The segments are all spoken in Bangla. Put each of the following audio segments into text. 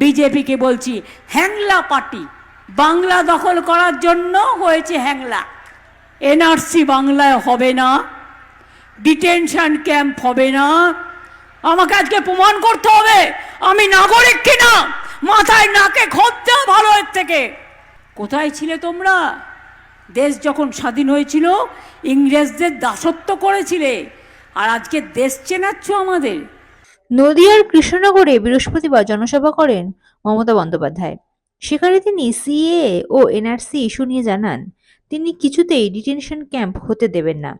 বিজেপিকে বলছি, হ্যাংলা পার্টি, বাংলা দখল করার জন্য হয়েছে হ্যাংলা। এনআরসি বাংলায় হবে না, ডিটেনশন ক্যাম্প হবে না। আমাকে আজকে প্রমাণ করতে হবে, আমি নাগরিক কিনা? মাথায় নাকে খোঁজতে ভালো এর থেকে। কোথায় ছিলে তোমরা? দেশ যখন স্বাধীন হয়েছিল, ইংরেজদের দাসত্ব করেছিলে, আর আজকে দেশ চেনাচ্ছ আমাদের। নদিয়ার কৃষ্ণনগরে বৃহস্পতিবার জনসভা করেন মমতা বন্দ্যোপাধ্যায়। সেখানে তিনি সিএ ও এনআরসি ইস্যু নিয়ে জানান, তিনি কিছুতেই ডিটেনশন ক্যাম্প হতে দেবেন না।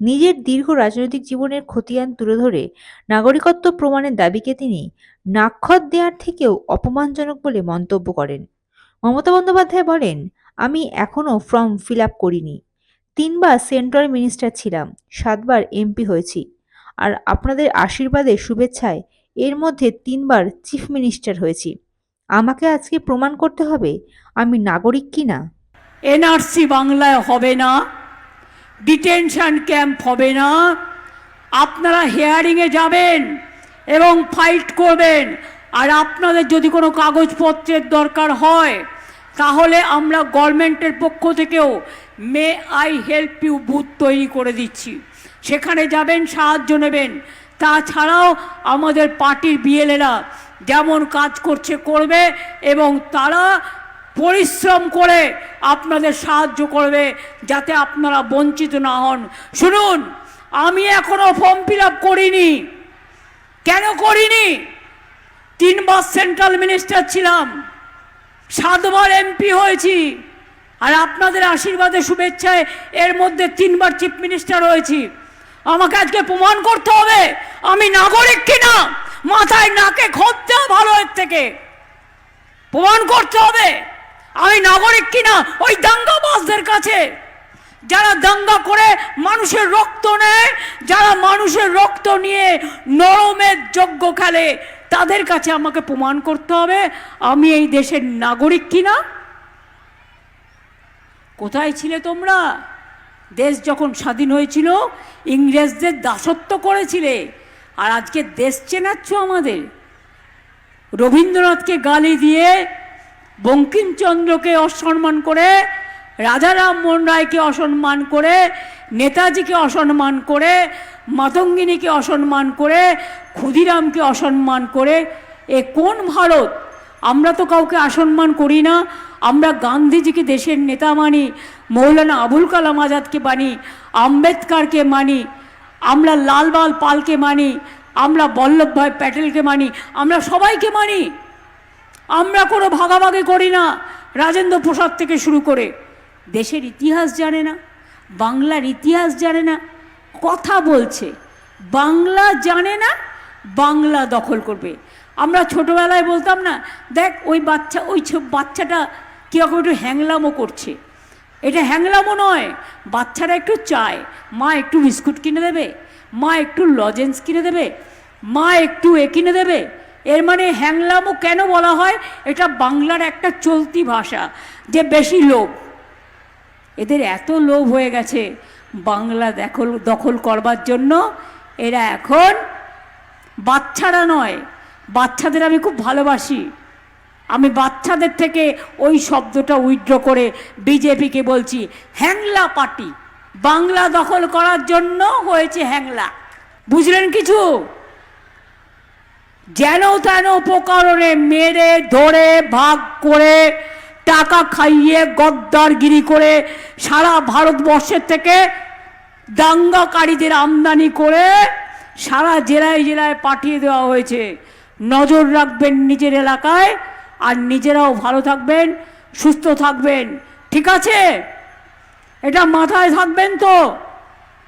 নিজের দীর্ঘ রাজনৈতিক জীবনের খতিয়ান তুলে ধরে নাগরিকত্ব প্রমাণের দাবিকে তিনি নাক্ষত দেওয়ার থেকেও অপমানজনক বলে মন্তব্য করেন। মমতা বন্দ্যোপাধ্যায় বলেন, আমি এখনও ফর্ম ফিল আপ করিনি। তিনবার সেন্ট্রাল মিনিস্টার ছিলাম, সাতবার এমপি হয়েছি আর আপনাদের আশীর্বাদে শুভেচ্ছায় এর মধ্যে তিনবার চিফ মিনিস্টার হয়েছি। আমাকে আজকে প্রমাণ করতে হবে আমি নাগরিক কি না। এনআরসি বাংলায় হবে না, ডিটেনশন ক্যাম্প হবে না, আপনারা হেয়ারিংয়ে যাবেন এবং ফাইট করবেন। আর আপনাদের যদি কোনো কাগজপত্রের দরকার হয়, তাহলে আমরা গভর্নমেন্টের পক্ষ থেকেও may I help you booth তৈরি করে দিচ্ছি। সেখানে যাবেন, সাহায্য নেবেন। তাছাড়াও আমাদের পার্টির বিএলএরা যেমন কাজ করছে, করবে এবং তারা পরিশ্রম করে আপনাদের সাহায্য করবে যাতে আপনারা বঞ্চিত না হন। শুনুন, আমি এখনও ফর্ম ফিল করিনি। কেন করিনি? তিনবার সেন্ট্রাল মিনিস্টার ছিলাম। সাতবার এমপি হয়েছি। আর আপনাদের আশীর্বাদে, শুভেচ্ছায় এর মধ্যে তিনবার চিফ মিনিস্টার হয়েছি। আমাকে আজকে প্রমাণ করতে হবে। আমি নাগরিক কিনা? মাথায় নাকে খোঁজতে ভালো এর থেকে। প্রমাণ করতে হবে। আমি নাগরিক কিনা? ওই দাঙ্গাবাজদের কাছে। যারা দাঙ্গা করে মানুষের রক্ত নেয়, যারা মানুষের রক্ত নিয়ে নরমের যজ্ঞ খেলে, তাদের কাছে আমাকে প্রমাণ করতে হবে, আমি এই দেশের নাগরিক কিনা? কোথায় ছিলে তোমরা? দেশ যখন স্বাধীন হয়েছিল, ইংরেজদের দাসত্ব করেছিলে। আর আজকে দেশ চেনাচ্ছ আমাদের। রবীন্দ্রনাথকে গালি দিয়ে বঙ্কিমচন্দ্রকে অসম্মান করে, রাজা রামমোহন রায়কে অসম্মান করে, নেতাজিকে অসম্মান করে, মাতঙ্গিনীকে অসম্মান করে, ক্ষুদিরামকে অসম্মান করে, এ কোন ভারত? আমরা তো কাউকে অসম্মান করি না। আমরা গান্ধীজিকে দেশের নেতা মানি, মৌলানা আবুল কালাম আজাদকে মানি, আম্বেদকারকে মানি, আমরা লালবাল পালকে মানি, আমরা বল্লভভাই প্যাটেলকে মানি, আমরা সবাইকে মানি। আমরা কোনো ভাগাভাগি করি না, রাজেন্দ্র প্রসাদ থেকে শুরু করে। দেশের ইতিহাস জানে না, বাংলার ইতিহাস জানে না, কথা বলছে। বাংলা জানে না, বাংলা দখল করবে। আমরা ছোটোবেলায় বলতাম না, দেখ ওই বাচ্চা, ওই বাচ্চাটা কীরকম একটু হ্যাংলামও করছে। এটা হ্যাংলামও নয়, বাচ্চারা একটু চায়। মা একটু বিস্কুট কিনে দেবে, মা একটু লজেন্স কিনে দেবে, মা একটু এ কিনে দেবে। এর মানে হ্যাংলামও কেন বলা হয়? এটা বাংলার একটা চলতি ভাষা, যে বেশি লোভ। এদের এত লোভ হয়ে গেছে, বাংলা দখল দখল করবার জন্য। এরা এখন বাচ্চারা নয়, বাচ্চাদের আমি খুব ভালোবাসি। বাচ্চাদের থেকে ওই শব্দটা উইথড্র করে বিজেপিকে বলছি, হ্যাংলা পার্টি। বাংলা দখল করার জন্য হয়েছে হ্যাংলা। বুঝলেন কিছু? যেন তেন উপকরণে মেরে, ধরে, ভাগ করে, টাকা খাইয়ে, গদ্দারগিরি করে সারা ভারতবর্ষের থেকে দাঙ্গাকারীদের আমদানি করে সারা জেলায় জেলায় পাঠিয়ে দেওয়া হয়েছে। নজর রাখবেন নিজের এলাকায় আর নিজেরাও ভালো থাকবেন সুস্থ থাকবেন। ঠিক আছে? এটা মাথায় থাকবেন তো?